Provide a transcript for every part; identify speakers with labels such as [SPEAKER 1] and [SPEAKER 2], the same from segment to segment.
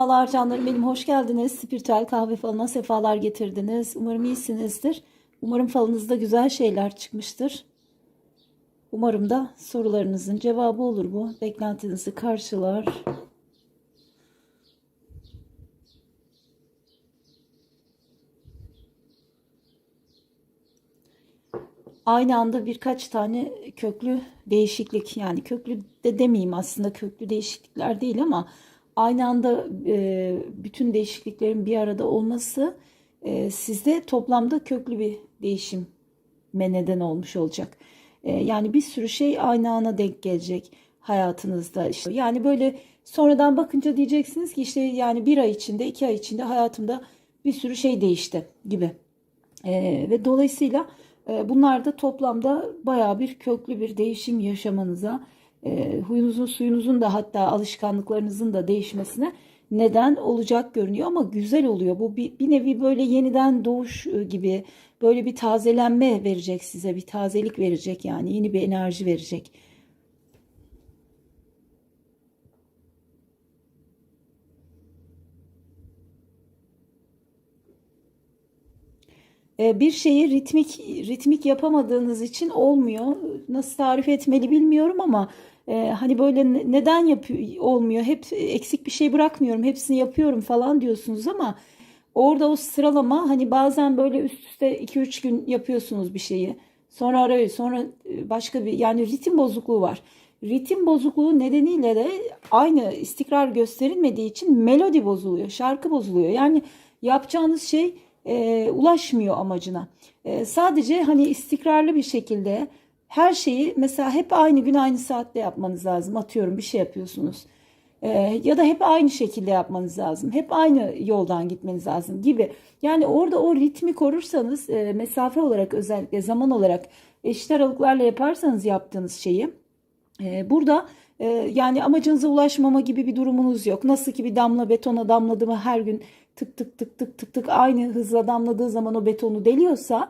[SPEAKER 1] Merhabalar canlarım benim hoş geldiniz. Spiritüel kahve falına sefalar getirdiniz. Umarım iyisinizdir. Umarım falınızda güzel şeyler çıkmıştır. Umarım da sorularınızın cevabı olur bu. Beklentinizi karşılar. Aynı anda birkaç tane köklü değişiklik yani köklü de demeyeyim aslında köklü değişiklikler değil ama aynı anda e, bütün değişikliklerin bir arada olması e, sizde toplamda köklü bir değişime neden olmuş olacak. E, yani bir sürü şey aynı ana denk gelecek hayatınızda. İşte yani böyle sonradan bakınca diyeceksiniz ki işte yani bir ay içinde iki ay içinde hayatımda bir sürü şey değişti gibi. E, ve dolayısıyla e, bunlar da toplamda baya bir köklü bir değişim yaşamanıza e, huyunuzun suyunuzun da hatta alışkanlıklarınızın da değişmesine neden olacak görünüyor ama güzel oluyor. Bu bir, bir nevi böyle yeniden doğuş e, gibi böyle bir tazelenme verecek size bir tazelik verecek yani yeni bir enerji verecek. E, bir şeyi ritmik ritmik yapamadığınız için olmuyor. Nasıl tarif etmeli bilmiyorum ama e, hani böyle neden yapıyor olmuyor? Hep eksik bir şey bırakmıyorum. Hepsini yapıyorum falan diyorsunuz ama orada o sıralama hani bazen böyle üst üste 2-3 gün yapıyorsunuz bir şeyi. Sonra arayı sonra e, başka bir yani ritim bozukluğu var. Ritim bozukluğu nedeniyle de aynı istikrar gösterilmediği için melodi bozuluyor, şarkı bozuluyor. Yani yapacağınız şey e, ulaşmıyor amacına. E, sadece hani istikrarlı bir şekilde her şeyi mesela hep aynı gün aynı saatte yapmanız lazım. Atıyorum bir şey yapıyorsunuz. E, ya da hep aynı şekilde yapmanız lazım. Hep aynı yoldan gitmeniz lazım gibi. Yani orada o ritmi korursanız e, mesafe olarak özellikle zaman olarak eşit aralıklarla yaparsanız yaptığınız şeyi e, burada e, yani amacınıza ulaşmama gibi bir durumunuz yok. Nasıl ki bir damla betona damladığımı her gün tık tık tık tık tık tık aynı hızla damladığı zaman o betonu deliyorsa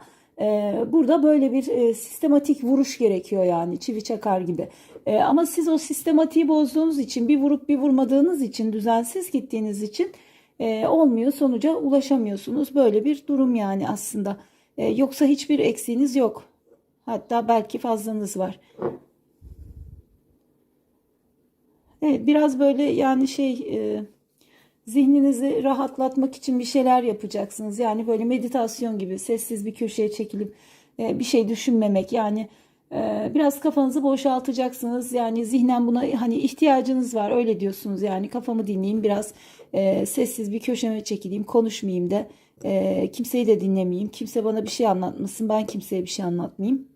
[SPEAKER 1] burada böyle bir e, sistematik vuruş gerekiyor yani çivi çakar gibi. E, ama siz o sistematiği bozduğunuz için bir vurup bir vurmadığınız için düzensiz gittiğiniz için e, olmuyor sonuca ulaşamıyorsunuz. Böyle bir durum yani aslında. E, yoksa hiçbir eksiğiniz yok. Hatta belki fazlanız var. Evet, biraz böyle yani şey zihninizi rahatlatmak için bir şeyler yapacaksınız. Yani böyle meditasyon gibi sessiz bir köşeye çekilip e, bir şey düşünmemek. Yani e, biraz kafanızı boşaltacaksınız. Yani zihnen buna hani ihtiyacınız var öyle diyorsunuz. Yani kafamı dinleyeyim biraz e, sessiz bir köşeme çekileyim konuşmayayım da e, kimseyi de dinlemeyeyim. Kimse bana bir şey anlatmasın ben kimseye bir şey anlatmayayım.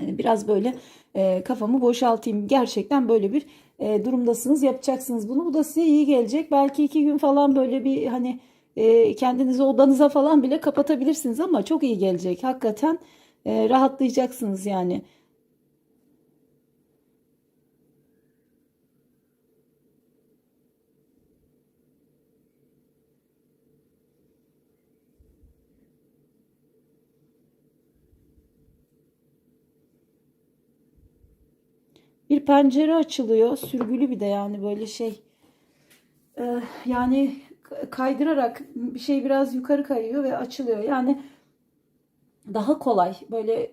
[SPEAKER 1] Yani biraz böyle e, kafamı boşaltayım. Gerçekten böyle bir e, durumdasınız. Yapacaksınız bunu. Bu da size iyi gelecek. Belki iki gün falan böyle bir hani e, kendinizi odanıza falan bile kapatabilirsiniz ama çok iyi gelecek. Hakikaten e, rahatlayacaksınız yani. Pencere açılıyor. Sürgülü bir de yani böyle şey. Ee, yani kaydırarak bir şey biraz yukarı kayıyor ve açılıyor. Yani daha kolay böyle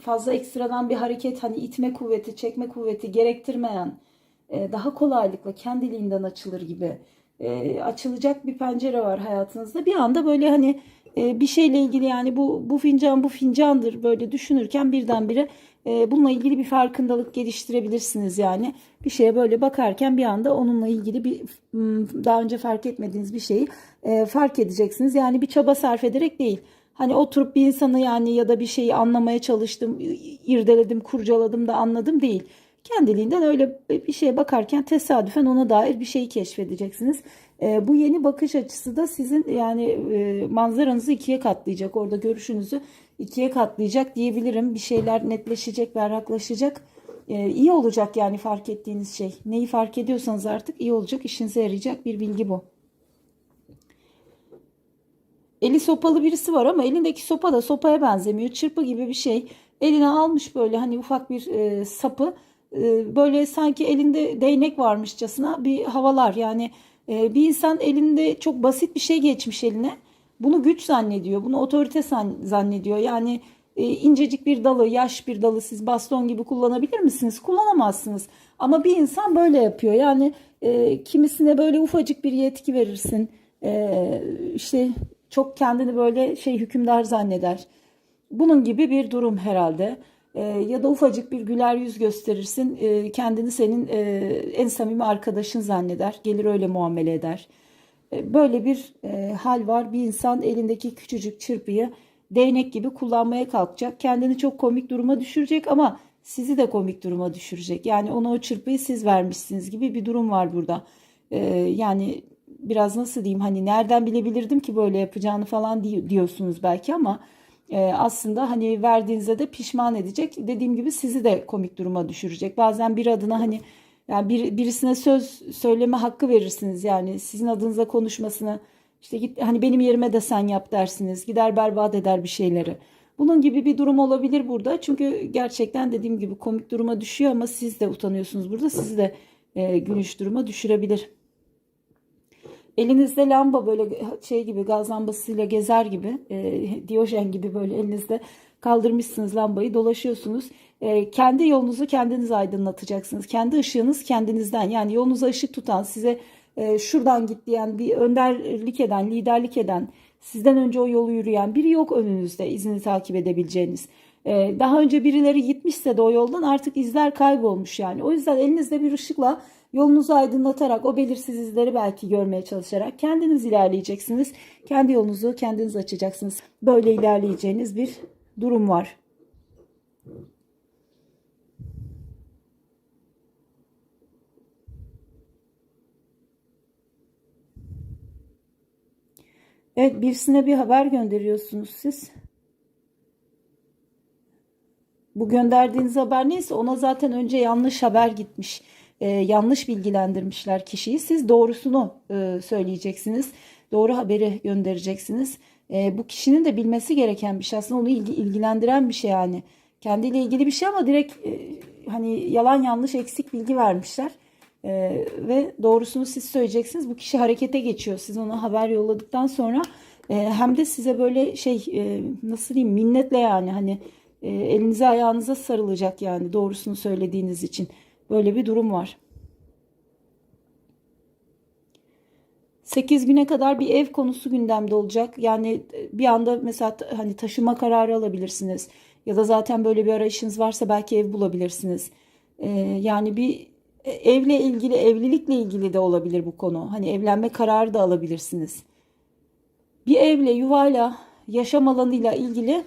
[SPEAKER 1] fazla ekstradan bir hareket hani itme kuvveti, çekme kuvveti gerektirmeyen e, daha kolaylıkla kendiliğinden açılır gibi e, açılacak bir pencere var hayatınızda. Bir anda böyle hani bir şeyle ilgili yani bu bu fincan bu fincandır böyle düşünürken birdenbire e, bununla ilgili bir farkındalık geliştirebilirsiniz yani. Bir şeye böyle bakarken bir anda onunla ilgili bir daha önce fark etmediğiniz bir şeyi e, fark edeceksiniz. Yani bir çaba sarf ederek değil. Hani oturup bir insanı yani ya da bir şeyi anlamaya çalıştım, irdeledim, kurcaladım da anladım değil. Kendiliğinden öyle bir şeye bakarken tesadüfen ona dair bir şeyi keşfedeceksiniz. E, bu yeni bakış açısı da sizin yani e, manzaranızı ikiye katlayacak. Orada görüşünüzü ikiye katlayacak diyebilirim. Bir şeyler netleşecek, berraklaşacak. E, iyi olacak yani fark ettiğiniz şey. Neyi fark ediyorsanız artık iyi olacak, işinize yarayacak bir bilgi bu. Eli sopalı birisi var ama elindeki sopa da sopaya benzemiyor. Çırpı gibi bir şey. Eline almış böyle hani ufak bir e, sapı. E, böyle sanki elinde değnek varmışçasına bir havalar. Yani E, bir insan elinde çok basit bir şey geçmiş eline. Bunu güç zannediyor, bunu otorite zannediyor. Yani e, incecik bir dalı, yaş bir dalı siz baston gibi kullanabilir misiniz? Kullanamazsınız. Ama bir insan böyle yapıyor. Yani kimisine böyle ufacık bir yetki verirsin. İşte çok kendini böyle şey hükümdar zanneder. Bunun gibi bir durum herhalde. E, ya da ufacık bir güler yüz gösterirsin. E, kendini senin e, en samimi arkadaşın zanneder. Gelir öyle muamele eder. E, Böyle bir e, hal var. Bir insan elindeki küçücük çırpıyı değnek gibi kullanmaya kalkacak. Kendini çok komik duruma düşürecek ama sizi de komik duruma düşürecek. Yani ona o çırpıyı siz vermişsiniz gibi bir durum var burada. E, yani biraz nasıl diyeyim hani nereden bilebilirdim ki böyle yapacağını falan di- diyorsunuz belki ama aslında hani verdiğinizde de pişman edecek. Dediğim gibi sizi de komik duruma düşürecek. Bazen bir adına hani yani bir, birisine söz söyleme hakkı verirsiniz yani sizin adınıza konuşmasını işte git hani benim yerime de sen yap dersiniz. Gider berbat eder bir şeyleri. Bunun gibi bir durum olabilir burada. Çünkü gerçekten dediğim gibi komik duruma düşüyor ama siz de utanıyorsunuz burada. Sizi de e, gülüş duruma düşürebilir. Elinizde lamba böyle şey gibi gaz lambasıyla gezer gibi e, Diyojen gibi böyle elinizde kaldırmışsınız lambayı dolaşıyorsunuz. E, kendi yolunuzu kendiniz aydınlatacaksınız. Kendi ışığınız kendinizden yani yolunuza ışık tutan size e, şuradan git diyen bir önderlik eden liderlik eden sizden önce o yolu yürüyen biri yok önünüzde izini takip edebileceğiniz. E, daha önce birileri gitmişse de o yoldan artık izler kaybolmuş yani. O yüzden elinizde bir ışıkla Yolunuzu aydınlatarak o belirsiz izleri belki görmeye çalışarak kendiniz ilerleyeceksiniz. Kendi yolunuzu kendiniz açacaksınız. Böyle ilerleyeceğiniz bir durum var. Evet birisine bir haber gönderiyorsunuz siz. Bu gönderdiğiniz haber neyse ona zaten önce yanlış haber gitmiş. Ee, yanlış bilgilendirmişler kişiyi. Siz doğrusunu e, söyleyeceksiniz. Doğru haberi göndereceksiniz. E, bu kişinin de bilmesi gereken bir şey. Aslında onu ilgi, ilgilendiren bir şey yani. Kendiyle ilgili bir şey ama direkt e, hani yalan yanlış eksik bilgi vermişler. E, ve doğrusunu siz söyleyeceksiniz. Bu kişi harekete geçiyor. Siz ona haber yolladıktan sonra e, hem de size böyle şey e, nasıl diyeyim minnetle yani hani e, elinize ayağınıza sarılacak yani doğrusunu söylediğiniz için. Böyle bir durum var. 8 güne kadar bir ev konusu gündemde olacak. Yani bir anda mesela hani taşıma kararı alabilirsiniz. Ya da zaten böyle bir arayışınız varsa belki ev bulabilirsiniz. Ee, yani bir evle ilgili, evlilikle ilgili de olabilir bu konu. Hani evlenme kararı da alabilirsiniz. Bir evle, yuvayla, yaşam alanıyla ilgili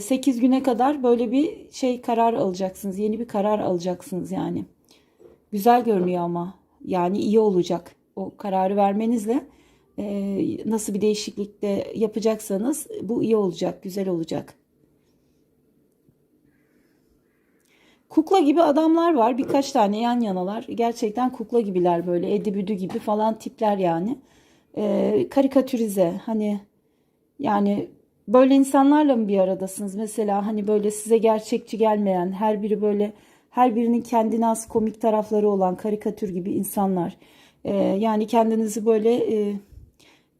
[SPEAKER 1] 8 güne kadar böyle bir şey karar alacaksınız. Yeni bir karar alacaksınız yani. Güzel görünüyor ama. Yani iyi olacak. O kararı vermenizle e, nasıl bir değişiklik de yapacaksanız bu iyi olacak, güzel olacak. Kukla gibi adamlar var. Birkaç tane yan yanalar. Gerçekten kukla gibiler böyle. Edi büdü gibi falan tipler yani. E, karikatürize. Hani yani böyle insanlarla mı bir aradasınız? Mesela hani böyle size gerçekçi gelmeyen, her biri böyle her birinin kendine az komik tarafları olan karikatür gibi insanlar. Ee, yani kendinizi böyle e,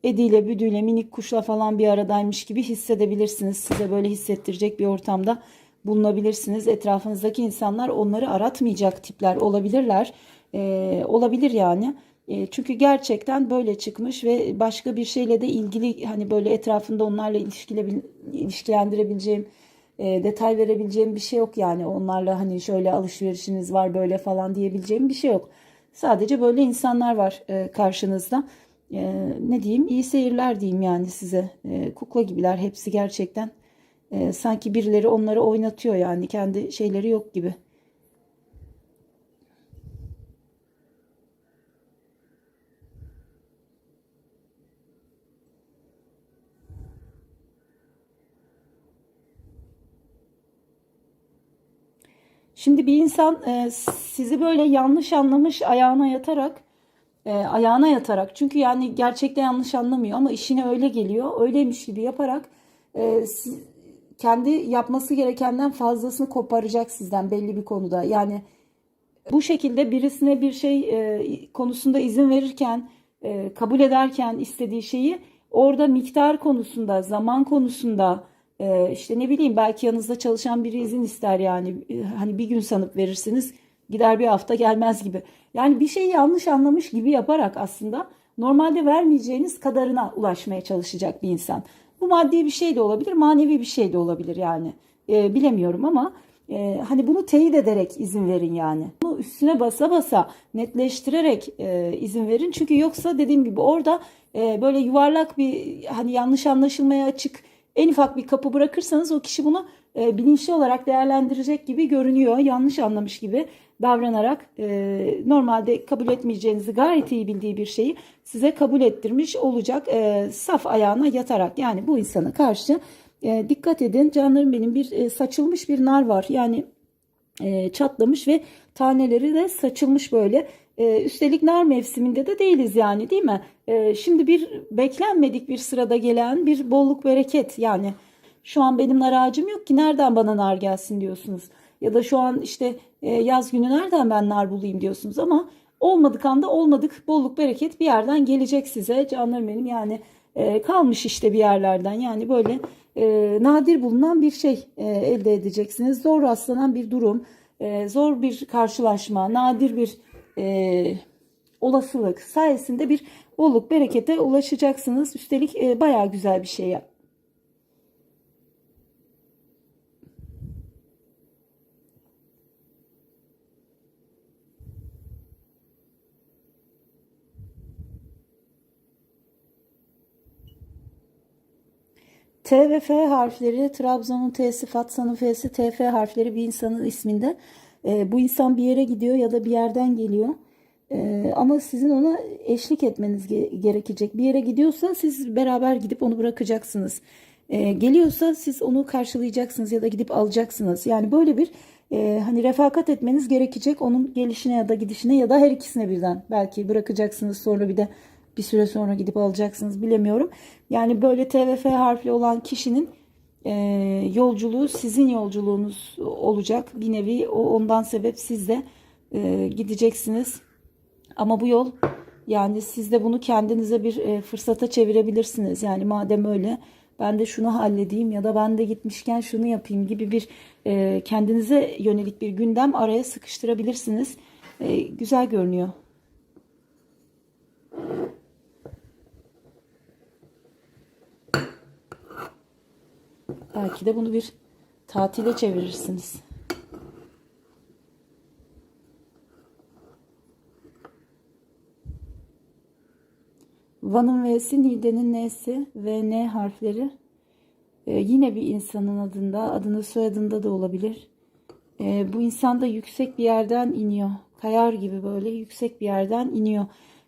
[SPEAKER 1] ediyle, büdüyle, minik kuşla falan bir aradaymış gibi hissedebilirsiniz. Size böyle hissettirecek bir ortamda bulunabilirsiniz. Etrafınızdaki insanlar onları aratmayacak tipler olabilirler. Ee, olabilir yani. E, çünkü gerçekten böyle çıkmış ve başka bir şeyle de ilgili hani böyle etrafında onlarla ilişkile, ilişkilendirebileceğim e, detay verebileceğim bir şey yok yani onlarla hani şöyle alışverişiniz var böyle falan diyebileceğim bir şey yok. Sadece böyle insanlar var e, karşınızda. E, ne diyeyim iyi seyirler diyeyim yani size. Kukla gibiler hepsi gerçekten. Sanki birileri onları oynatıyor yani kendi şeyleri yok gibi. Şimdi bir insan e, sizi böyle yanlış anlamış ayağına yatarak e, ayağına yatarak çünkü yani gerçekten yanlış anlamıyor ama işine öyle geliyor öyleymiş gibi yaparak e, kendi yapması gerekenden fazlasını koparacak sizden belli bir konuda. Yani Bu şekilde birisine bir şey e, konusunda izin verirken, e, kabul ederken istediği şeyi orada miktar konusunda, zaman konusunda e, işte ne bileyim belki yanınızda çalışan biri izin ister yani E, hani bir gün sanıp verirsiniz gider bir hafta gelmez gibi. Yani bir şeyi yanlış anlamış gibi yaparak aslında normalde vermeyeceğiniz kadarına ulaşmaya çalışacak bir insan. Bu maddi bir şey de olabilir, manevi bir şey de olabilir yani. E, bilemiyorum ama e, hani bunu teyit ederek izin verin yani. Bunu üstüne basa basa netleştirerek e, izin verin. Çünkü yoksa dediğim gibi orada e, böyle yuvarlak bir hani yanlış anlaşılmaya açık en ufak bir kapı bırakırsanız o kişi bunu e, bilinçli olarak değerlendirecek gibi görünüyor. Yanlış anlamış gibi davranarak e, normalde kabul etmeyeceğinizi gayet iyi bildiği bir şeyi size kabul ettirmiş olacak. E, saf ayağına yatarak yani bu insana karşı e, dikkat edin canlarım benim bir e, saçılmış bir nar var. Yani e, çatlamış ve taneleri de saçılmış böyle. E, üstelik nar mevsiminde de değiliz yani değil mi? E, şimdi bir beklenmedik bir sırada gelen bir bolluk bereket yani şu an benim nar ağacım yok ki nereden bana nar gelsin diyorsunuz. Ya da şu an işte e, yaz günü nereden ben nar bulayım diyorsunuz ama olmadık anda olmadık bolluk bereket bir yerden gelecek size canlarım benim yani e, kalmış işte bir yerlerden yani böyle e, nadir bulunan bir şey elde edeceksiniz. Zor rastlanan bir durum, zor bir karşılaşma, nadir bir e, olasılık sayesinde bir bolluk berekete ulaşacaksınız. Üstelik e, bayağı güzel bir şey. T ve F harfleri, Trabzon'un T'si, Fatsa'nın F'si, TF harfleri bir insanın isminde. E, bu insan bir yere gidiyor ya da bir yerden geliyor. E, ama sizin ona eşlik etmeniz ge- gerekecek. Bir yere gidiyorsa siz beraber gidip onu bırakacaksınız. E, geliyorsa siz onu karşılayacaksınız ya da gidip alacaksınız. Yani böyle bir e, hani refakat etmeniz gerekecek onun gelişine ya da gidişine ya da her ikisine birden. Belki bırakacaksınız sonra bir de bir süre sonra gidip alacaksınız bilemiyorum. Yani böyle T ve F harfli olan kişinin e, yolculuğu sizin yolculuğunuz olacak. Bir nevi o ondan sebep siz de e, gideceksiniz. Ama bu yol yani siz de bunu kendinize bir e, fırsata çevirebilirsiniz. Yani madem öyle ben de şunu halledeyim ya da ben de gitmişken şunu yapayım gibi bir e, kendinize yönelik bir gündem araya sıkıştırabilirsiniz. E, güzel görünüyor. Belki de bunu bir tatile çevirirsiniz. Van'ın V'si, Nide'nin N'si ve N harfleri. Ee, yine bir insanın adında, adını soyadında da olabilir. Ee, bu insan da yüksek bir yerden iniyor. Kayar gibi böyle yüksek bir yerden iniyor.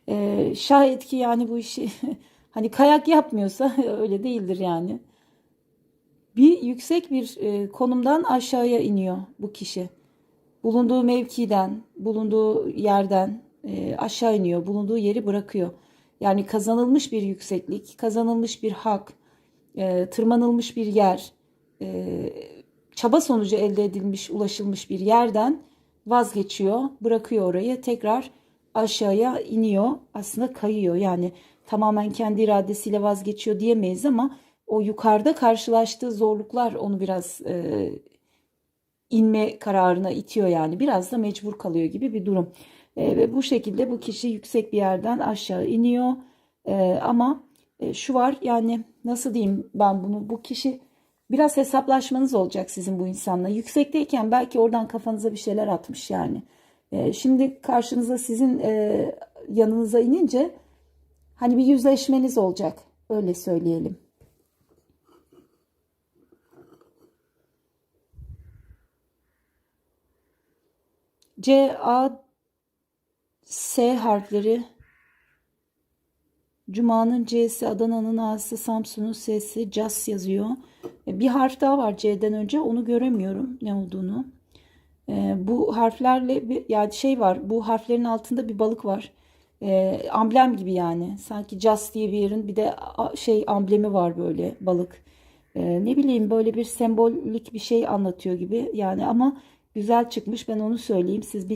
[SPEAKER 1] Ee, şayet ki yani bu işi hani kayak yapmıyorsa öyle değildir yani bir yüksek bir e, konumdan aşağıya iniyor bu kişi. Bulunduğu mevkiden, bulunduğu yerden e, aşağı iniyor. Bulunduğu yeri bırakıyor. Yani kazanılmış bir yükseklik, kazanılmış bir hak, e, tırmanılmış bir yer, e, çaba sonucu elde edilmiş, ulaşılmış bir yerden vazgeçiyor, bırakıyor orayı, tekrar aşağıya iniyor, aslında kayıyor. Yani tamamen kendi iradesiyle vazgeçiyor diyemeyiz ama o yukarıda karşılaştığı zorluklar onu biraz e, inme kararına itiyor yani biraz da mecbur kalıyor gibi bir durum. E, ve bu şekilde bu kişi yüksek bir yerden aşağı iniyor. E, ama e, şu var yani nasıl diyeyim ben bunu bu kişi biraz hesaplaşmanız olacak sizin bu insanla. Yüksekteyken belki oradan kafanıza bir şeyler atmış yani. E, şimdi karşınıza sizin e, yanınıza inince hani bir yüzleşmeniz olacak öyle söyleyelim. C, A, S harfleri Cuma'nın C'si, Adana'nın A'sı, Samsun'un S'si, Cas yazıyor. E, bir harf daha var C'den önce. Onu göremiyorum ne olduğunu. E, bu harflerle bir yani şey var. Bu harflerin altında bir balık var. E, amblem gibi yani. Sanki Cas diye bir yerin bir de şey amblemi var böyle balık. ne bileyim böyle bir sembolik bir şey anlatıyor gibi. Yani ama güzel çıkmış. Ben onu söyleyeyim. Siz